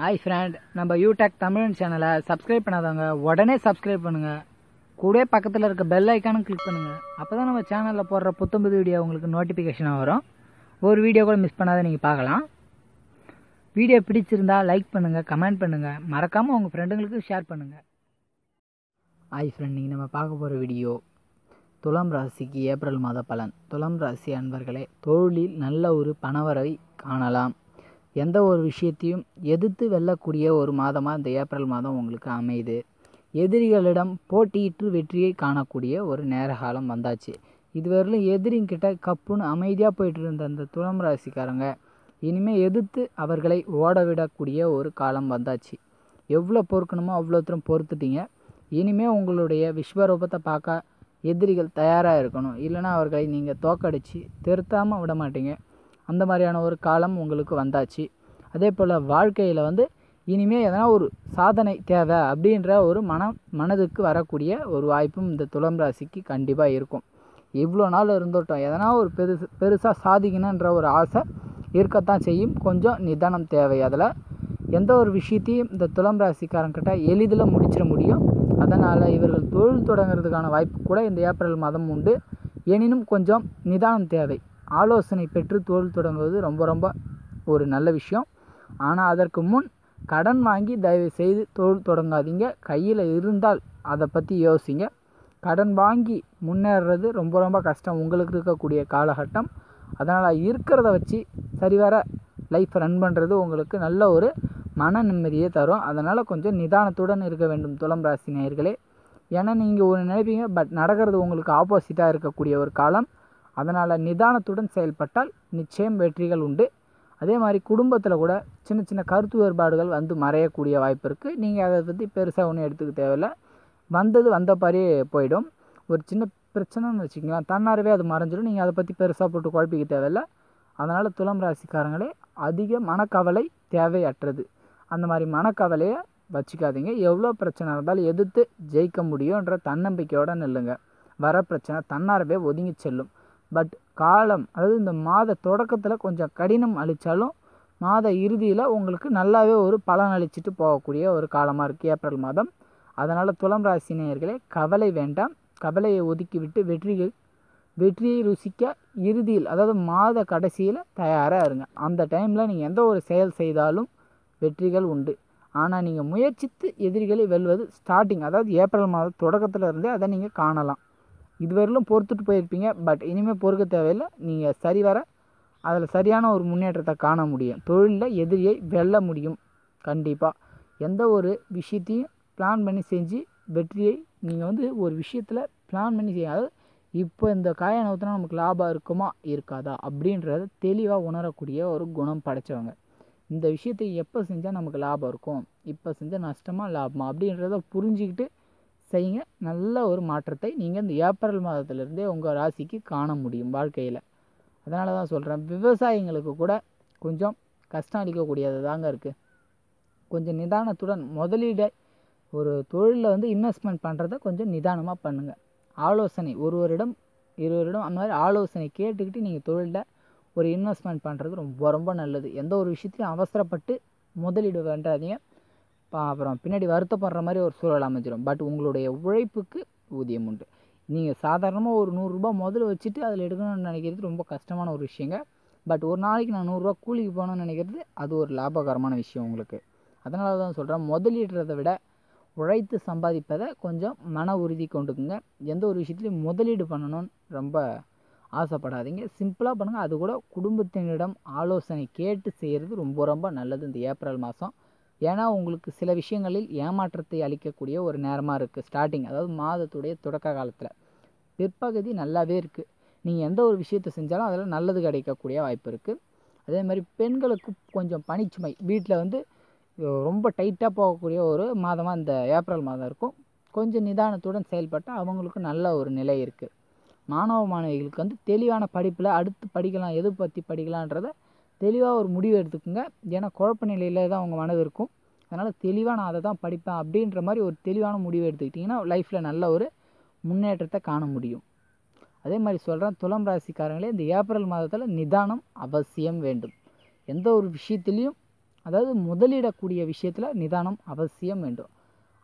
Hi friend நம்ம யூடெக் தமிழன் சேனலை சப்ஸ்கிரைப் பண்ணாதவங்க உடனே சப்ஸ்கிரைப் பண்ணுங்கள் கூட பக்கத்தில் இருக்க பெல் ஐக்கானும் கிளிக் பண்ணுங்கள் அப்போ தான் நம்ம சேனலில் போடுற புத்தம்புது வீடியோ உங்களுக்கு நோட்டிஃபிகேஷனாக வரும். ஒரு வீடியோ கூட மிஸ் பண்ணாத நீங்கள் பார்க்கலாம். வீடியோ பிடிச்சிருந்தா லைக் பண்ணுங்கள் கமெண்ட் பண்ணுங்கள் மறக்காமல் உங்கள் ஃப்ரெண்டுங்களுக்கு ஷேர் பண்ணுங்கள் ஹாய் ஃப்ரெண்ட் நீங்கள் நம்ம பார்க்க போகிற வீடியோ துலாம் ராசிக்கு ஏப்ரல் மாத பலன். துலாம் ராசி அன்பர்களே தொழிலில் நல்ல ஒரு பணவரவை காணலாம். எந்த ஒரு விஷயத்தையும் எதிர்த்து வெல்லக்கூடிய ஒரு மாதமாக இந்த ஏப்ரல் மாதம் உங்களுக்கு அமையுது. எதிரிகளிடம் போட்டியிட்டு வெற்றியை காணக்கூடிய ஒரு நேர காலம் வந்தாச்சு. இதுவரையிலும் எதிரிங்கிட்ட கப்புன்னு அமைதியாக போயிட்டு இருந்த அந்த துளம் ராசிக்காரங்க இனிமேல் எதிர்த்து அவர்களை ஓட விடக்கூடிய ஒரு காலம் வந்தாச்சு. எவ்வளோ பொறுக்கணுமோ அவ்வளோ தூரம் பொறுத்துட்டீங்க. இனிமேல் உங்களுடைய விஸ்வரூபத்தை பார்க்க எதிரிகள் தயாராக இருக்கணும். இல்லைன்னா அவர்களை நீங்கள் தோக்கடிச்சு திருத்தாமல் விட மாட்டீங்க. அந்த மாதிரியான ஒரு காலம் உங்களுக்கு வந்தாச்சு. அதே போல் வாழ்க்கையில் வந்து இனிமேல் எதனா ஒரு சாதனை தேவை அப்படின்ற ஒரு மனம் மனதுக்கு வரக்கூடிய ஒரு வாய்ப்பும் இந்த துலாம் ராசிக்கு கண்டிப்பாக இருக்கும். இவ்வளோ நாள் இருந்துட்டோம். எதனா ஒரு பெருசு பெருசாக சாதிக்கணுன்ற ஒரு ஆசை இருக்கத்தான் செய்யும். கொஞ்சம் நிதானம் தேவை அதில். எந்த ஒரு விஷயத்தையும் இந்த துலாம் ராசிக்காரங்கிட்ட எளிதில் முடிச்சிட முடியும். அதனால் இவர்கள் தொழில் தொடங்குறதுக்கான வாய்ப்பு கூட இந்த ஏப்ரல் மாதம் உண்டு. எனினும் கொஞ்சம் நிதானம் தேவை. ஆலோசனை பெற்று தொழில் தொடங்குவது ரொம்ப ரொம்ப ஒரு நல்ல விஷயம். ஆனால் அதற்கு முன் கடன் வாங்கி தயவு செய்து தொழில் தொடங்காதீங்க. கையில் இருந்தால் அதை பற்றி யோசிங்க. கடன் வாங்கி முன்னேறுறது ரொம்ப ரொம்ப கஷ்டம். உங்களுக்கு இருக்கக்கூடிய காலகட்டம். அதனால் இருக்கிறத வச்சு சரிவர லைஃப் ரன் பண்ணுறது உங்களுக்கு நல்ல ஒரு மன நிம்மதியை தரும். அதனால் கொஞ்சம் நிதானத்துடன் இருக்க வேண்டும் துளம் ராசி நேயர்களே. ஏன்னா நீங்கள் ஒரு நினைப்பீங்க பட் நடக்கிறது உங்களுக்கு ஆப்போசிட்டாக இருக்கக்கூடிய ஒரு காலம். அதனால் நிதானத்துடன் செயல்பட்டால் நிச்சயம் வெற்றிகள் உண்டு. அதே மாதிரி குடும்பத்தில் கூட சின்ன சின்ன கருத்து வேறுபாடுகள் வந்து மறையக்கூடிய வாய்ப்பு இருக்குது நீங்கள் அதை பற்றி பெருசாக ஒன்றும் எடுத்துக்க தேவையில்ல. வந்தது வந்த மாதிரியே போயிடும். ஒரு சின்ன பிரச்சனைன்னு வச்சுக்கலாம் தன்னாரவே அது மறைஞ்சிடும் நீங்கள் அதை பற்றி பெருசாக போட்டு குழப்பிக்க தேவையில்ல. அதனால் துலாம் ராசிக்காரங்களே அதிக மனக்கவலை தேவையற்றது. அந்த மாதிரி மனக்கவலையை வச்சுக்காதீங்க. எவ்வளோ பிரச்சனை இருந்தாலும் எதிர்த்து ஜெயிக்க முடியுன்ற தன்னம்பிக்கையோடு நில்லுங்க. வர பிரச்சனை தன்னாரவே ஒதுங்கி செல்லும். பட் காலம் அதாவது இந்த மாத தொடக்கத்தில் கொஞ்சம் கடினம் அளித்தாலும் மாத இறுதியில் உங்களுக்கு நல்லாவே ஒரு பலன் அளிச்சுட்டு போகக்கூடிய ஒரு காலமாக இருக்குது ஏப்ரல் மாதம். அதனால் துளம் ராசி நேயர்களே கவலை வேண்டாம். கவலையை ஒதுக்கிவிட்டு வெற்றிகள் வெற்றியை ருசிக்க இறுதியில் அதாவது மாத கடைசியில் தயாராக இருங்க. அந்த டைமில் நீங்கள் எந்த ஒரு செயல் செய்தாலும் வெற்றிகள் உண்டு. ஆனால் நீங்கள் முயற்சித்து எதிரிகளை வெல்வது ஸ்டார்டிங் அதாவது ஏப்ரல் மாத தொடக்கத்தில் இருந்தே அதை நீங்கள் காணலாம். இதுவரையிலும் பொறுத்துட்டு போயிருப்பீங்க. பட் இனிமேல் பொறுக்க தேவையில்லை. நீங்கள் சரிவர அதில் சரியான ஒரு முன்னேற்றத்தை காண முடியும். தொழிலில் எதிரியை வெல்ல முடியும். கண்டிப்பாக எந்த ஒரு விஷயத்தையும் பிளான் பண்ணி செஞ்சு வெற்றியை நீங்கள் வந்து ஒரு விஷயத்தில் பிளான் பண்ணி செய்ய அதாவது இப்போ இந்த காயை நவுத்தினா நமக்கு லாபம் இருக்குமா? இருக்காதா? அப்படின்றத தெளிவாக உணரக்கூடிய ஒரு குணம் படைச்சவங்க. இந்த விஷயத்தை எப்போ செஞ்சால் நமக்கு லாபம் இருக்கும்? இப்போ செஞ்சால் நஷ்டமாக லாபமா? அப்படின்றத புரிஞ்சுக்கிட்டு செய்யுங்க. நல்ல ஒரு மாற்றத்தை நீங்கள் இந்த ஏப்ரல் மாதத்துலேருந்தே உங்கள் ராசிக்கு காண முடியும் வாழ்க்கையில். அதனால தான் சொல்கிறேன் விவசாயிங்களுக்கு கூட கொஞ்சம் கஷ்டம் அளிக்கக்கூடியது தாங்க இருக்குது கொஞ்சம் நிதானத்துடன் முதலீடை ஒரு தொழிலில் வந்து இன்வெஸ்ட்மெண்ட் பண்ணுறத கொஞ்சம் நிதானமாக பண்ணுங்கள் ஆலோசனை ஒருவரிடம் இருவரிடம் அந்த மாதிரி ஆலோசனை கேட்டுக்கிட்டு நீங்கள் தொழிலில் ஒரு இன்வெஸ்ட்மெண்ட் பண்ணுறது ரொம்ப ரொம்ப நல்லது. எந்த ஒரு விஷயத்தையும் அவசரப்பட்டு முதலீடு பண்ணுறாதீங்க அப்புறம் பின்னாடி வருத்தப்படுற மாதிரி ஒரு சூழல் அமைஞ்சிடும் பட் உங்களுடைய உழைப்புக்கு ஊதியம் உண்டு. நீங்கள் சாதாரணமாக ஒரு நூறுரூபா முதல்ல வச்சுட்டு அதில் எடுக்கணும்னு நினைக்கிறது ரொம்ப கஷ்டமான ஒரு விஷயங்க. பட் ஒரு நாளைக்கு நான் நூறுரூவா கூலிக்கு போகணும்னு நினைக்கிறது அது ஒரு லாபகரமான விஷயம் உங்களுக்கு. அதனால தான் சொல்கிறேன் முதலீடுறதை விட உழைத்து சம்பாதிப்பதை கொஞ்சம் மன உறுதி கொண்டுக்குங்க. எந்த ஒரு விஷயத்துலையும் முதலீடு பண்ணணும்னு ரொம்ப ஆசைப்படாதீங்க. சிம்பிளாக பண்ணுங்கள் அது கூட குடும்பத்தினரிடம் ஆலோசனை கேட்டு செய்கிறது ரொம்ப ரொம்ப நல்லது. இந்த ஏப்ரல் மாதம் ஏன்னா உங்களுக்கு சில விஷயங்களில் ஏமாற்றத்தை அளிக்கக்கூடிய ஒரு நேரமாக இருக்குது ஸ்டார்டிங் அதாவது மாதத்துடைய தொடக்க காலத்தில். பிற்பகுதி நல்லாவே இருக்குது நீங்கள் எந்த ஒரு விஷயத்தை செஞ்சாலும் அதில் நல்லது கிடைக்கக்கூடிய வாய்ப்பு இருக்குது அதே மாதிரி பெண்களுக்கு கொஞ்சம் பனிச்சுமை வீட்டில் வந்து ரொம்ப டைட்டாக போகக்கூடிய ஒரு மாதமாக இந்த ஏப்ரல் மாதம் இருக்கும். கொஞ்சம் நிதானத்துடன் செயல்பட்டால் அவங்களுக்கு நல்ல ஒரு நிலை இருக்குது மாணவ மாணவிகளுக்கு வந்து தெளிவான படிப்பில் அடுத்து படிக்கலாம் எது பற்றி படிக்கலான்றத தெளிவாக ஒரு முடிவு எடுத்துக்கோங்க. ஏன்னா குழப்ப நிலையில் தான் அவங்க மனது இருக்கும். அதனால் தெளிவாக நான் அதை தான் படிப்பேன் அப்படின்ற மாதிரி ஒரு தெளிவான முடிவு எடுத்துக்கிட்டிங்கன்னா லைஃப்பில் நல்ல ஒரு முன்னேற்றத்தை காண முடியும். அதே மாதிரி சொல்கிறேன் துலாம் ராசிக்காரங்களே இந்த ஏப்ரல் மாதத்தில் நிதானம் அவசியம் வேண்டும். எந்த ஒரு விஷயத்துலேயும் அதாவது முதலிடக்கூடிய விஷயத்தில் நிதானம் அவசியம் வேண்டும்.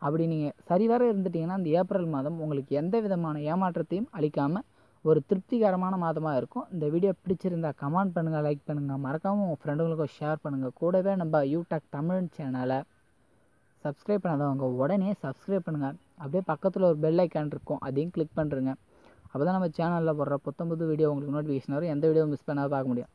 அப்படி நீங்கள் சரிவர இருந்துட்டீங்கன்னா இந்த ஏப்ரல் மாதம் உங்களுக்கு எந்த விதமான ஏமாற்றத்தையும் அளிக்காமல் ஒரு திருப்திகரமான மாதமாக இருக்கும். இந்த வீடியோ பிடிச்சிருந்தா கமெண்ட் பண்ணுங்கள் லைக் பண்ணுங்கள் மறக்காமல் உங்கள் ஃப்ரெண்டுங்களுக்கும் ஷேர் பண்ணுங்கள் கூடவே நம்ம யூடியூப் தமிழ் சேனலை சப்ஸ்கிரைப் பண்ணாதவங்க உடனே சப்ஸ்கிரைப் பண்ணுங்கள் அப்படியே பக்கத்தில் ஒரு பெல் ஐக்கான் இருக்கும். அதையும் கிளிக் பண்ணுறேங்க அப்போ தான் நம்ம சேனலில் போடுற புத்தம்புது வீடியோ உங்களுக்கு நோட்டிஃபிகேஷன் வரும். எந்த வீடியோ மிஸ் பண்ணாத பார்க்க முடியும்.